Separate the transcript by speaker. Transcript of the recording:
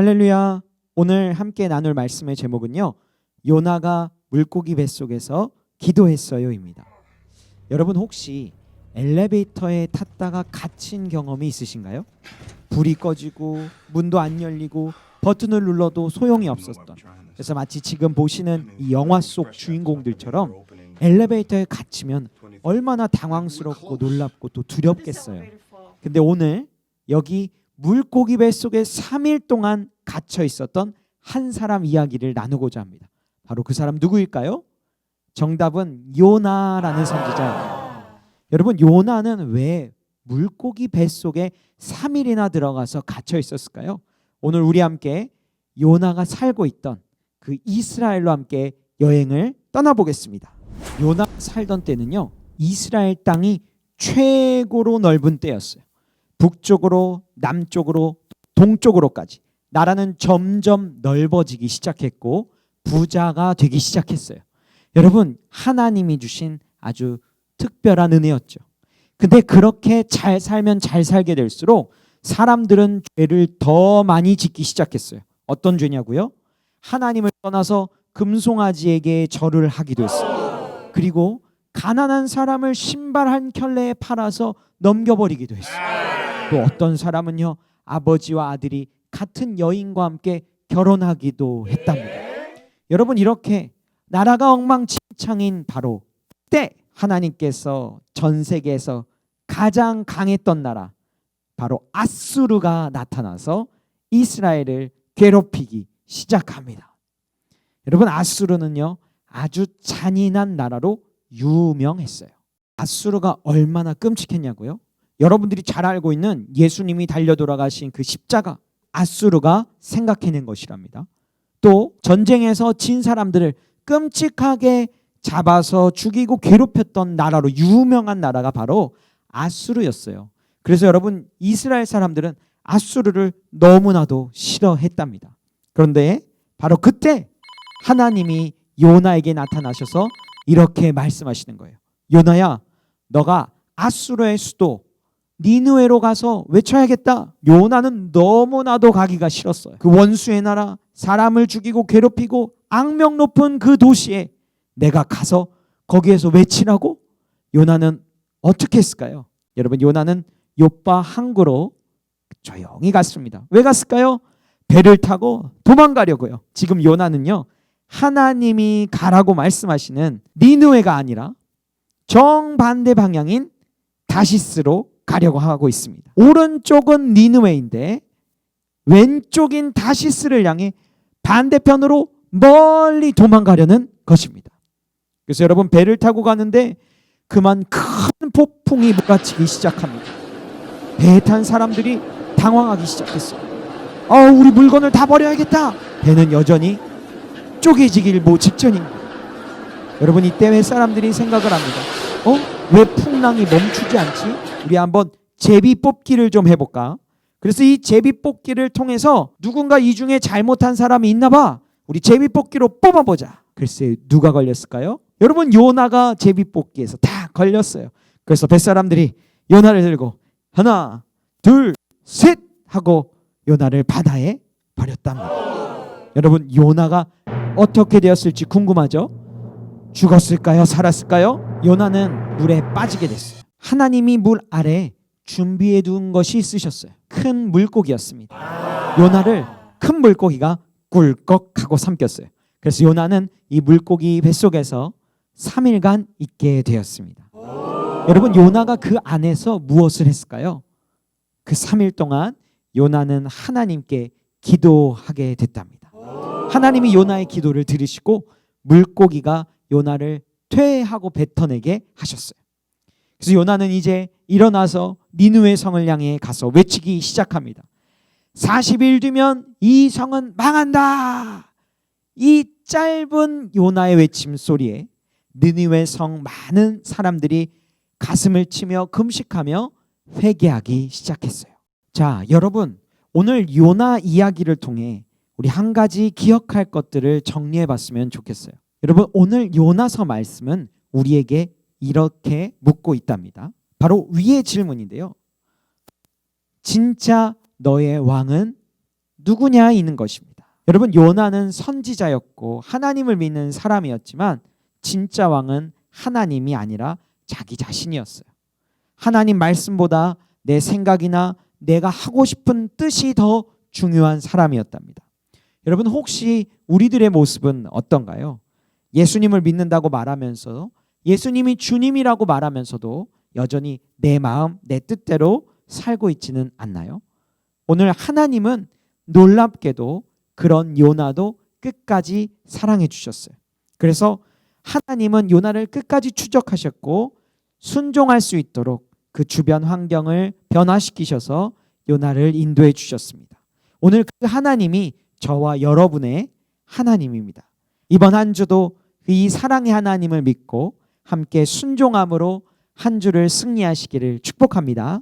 Speaker 1: 할렐루야. 오늘 함께 나눌 말씀의 제목은요. 요나가 물고기 뱃속에서 기도했어요입니다. 여러분 혹시 엘리베이터에 탔다가 갇힌 경험이 있으신가요? 불이 꺼지고 문도 안 열리고 버튼을 눌러도 소용이 없었던 그래서 마치 지금 보시는 이 영화 속 주인공들처럼 엘리베이터에 갇히면 얼마나 당황스럽고 놀랍고 또 두렵겠어요. 근데 오늘 여기 물고기 뱃속에 3일 동안 갇혀 있었던 한 사람 이야기를 나누고자 합니다. 바로 그 사람 누구일까요? 정답은 요나라는 선지자입니다. 여러분 요나는 왜 물고기 뱃속에 3일이나 들어가서 갇혀 있었을까요? 오늘 우리 함께 요나가 살고 있던 그 이스라엘로 함께 여행을 떠나보겠습니다. 요나 살던 때는요. 이스라엘 땅이 최고로 넓은 때였어요. 북쪽으로 남쪽으로 동쪽으로까지 나라는 점점 넓어지기 시작했고 부자가 되기 시작했어요. 여러분 하나님이 주신 아주 특별한 은혜였죠. 근데 그렇게 잘 살면 잘 살게 될수록 사람들은 죄를 더 많이 짓기 시작했어요. 어떤 죄냐고요? 하나님을 떠나서 금송아지에게 절을 하기도 했어요. 그리고 가난한 사람을 신발 한 켤레에 팔아서 넘겨버리기도 했어요. 또 어떤 사람은요 아버지와 아들이 같은 여인과 함께 결혼하기도 했답니다. 여러분 이렇게 나라가 엉망진창인 바로 때 하나님께서 전 세계에서 가장 강했던 나라 바로 아수르가 나타나서 이스라엘을 괴롭히기 시작합니다. 여러분 아수르는요 아주 잔인한 나라로 유명했어요. 아수르가 얼마나 끔찍했냐고요? 여러분들이 잘 알고 있는 예수님이 달려 돌아가신 그 십자가 아수르가 생각해낸 것이랍니다. 또 전쟁에서 진 사람들을 끔찍하게 잡아서 죽이고 괴롭혔던 나라로 유명한 나라가 바로 아수르였어요. 그래서 여러분 이스라엘 사람들은 아수르를 너무나도 싫어했답니다. 그런데 바로 그때 하나님이 요나에게 나타나셔서 이렇게 말씀하시는 거예요. 요나야, 너가 아수르의 수도 니누에로 가서 외쳐야겠다. 요나는 너무나도 가기가 싫었어요. 그 원수의 나라, 사람을 죽이고 괴롭히고 악명 높은 그 도시에 내가 가서 거기에서 외치라고? 요나는 어떻게 했을까요? 여러분 요나는 요빠 항구로 조용히 갔습니다. 왜 갔을까요? 배를 타고 도망가려고요. 지금 요나는요. 하나님이 가라고 말씀하시는 니누에가 아니라 정반대 방향인 다시스로 가려고 하고 있습니다. 오른쪽은 니누웨인데 왼쪽인 다시스를 향해 반대편으로 멀리 도망가려는 것입니다. 그래서 여러분 배를 타고 가는데 그만 큰 폭풍이 몰아치기 시작합니다. 배에 탄 사람들이 당황하기 시작했어요. 어, 우리 물건을 다 버려야겠다. 배는 여전히 쪼개지길 뭐 직전입니다. 여러분 이때 왜 사람들이 생각을 합니다. 어? 왜 풍랑이 멈추지 않지? 우리 한번 제비 뽑기를 좀 해볼까? 그래서 이 제비 뽑기를 통해서 누군가 이 중에 잘못한 사람이 있나 봐. 우리 제비 뽑기로 뽑아보자. 글쎄 누가 걸렸을까요? 여러분 요나가 제비 뽑기에서 다 걸렸어요. 그래서 뱃사람들이 요나를 들고 하나 둘 셋 하고 요나를 바다에 버렸답니다. 여러분 요나가 어떻게 되었을지 궁금하죠? 죽었을까요? 살았을까요? 요나는 물에 빠지게 됐어요. 하나님이 물 아래 준비해 둔 것이 있으셨어요. 큰 물고기였습니다. 요나를 큰 물고기가 꿀꺽하고 삼켰어요. 그래서 요나는 이 물고기 뱃속에서 3일간 있게 되었습니다. 여러분 요나가 그 안에서 무엇을 했을까요? 그 3일 동안 요나는 하나님께 기도하게 됐답니다. 하나님이 요나의 기도를 들으시고 물고기가 요나를 퇴하고 뱉어내게 하셨어요. 그래서 요나는 이제 일어나서 니누의 성을 향해 가서 외치기 시작합니다. 40일 뒤면 이 성은 망한다. 이 짧은 요나의 외침 소리에 느니웨 성 많은 사람들이 가슴을 치며 금식하며 회개하기 시작했어요. 자, 여러분 오늘 요나 이야기를 통해 우리 한 가지 기억할 것들을 정리해 봤으면 좋겠어요. 여러분 오늘 요나서 말씀은 우리에게 이렇게 묻고 있답니다. 바로 위의 질문인데요. 진짜 너의 왕은 누구냐 있는 것입니다. 여러분 요나는 선지자였고 하나님을 믿는 사람이었지만 진짜 왕은 하나님이 아니라 자기 자신이었어요. 하나님 말씀보다 내 생각이나 내가 하고 싶은 뜻이 더 중요한 사람이었답니다. 여러분 혹시 우리들의 모습은 어떤가요? 예수님을 믿는다고 말하면서 예수님이 주님이라고 말하면서도 여전히 내 마음, 내 뜻대로 살고 있지는 않나요? 오늘 하나님은 놀랍게도 그런 요나도 끝까지 사랑해 주셨어요. 그래서 하나님은 요나를 끝까지 추적하셨고 순종할 수 있도록 그 주변 환경을 변화시키셔서 요나를 인도해 주셨습니다. 오늘 그 하나님이 저와 여러분의 하나님입니다. 이번 한 주도 이 사랑의 하나님을 믿고 함께 순종함으로 한 주를 승리하시기를 축복합니다.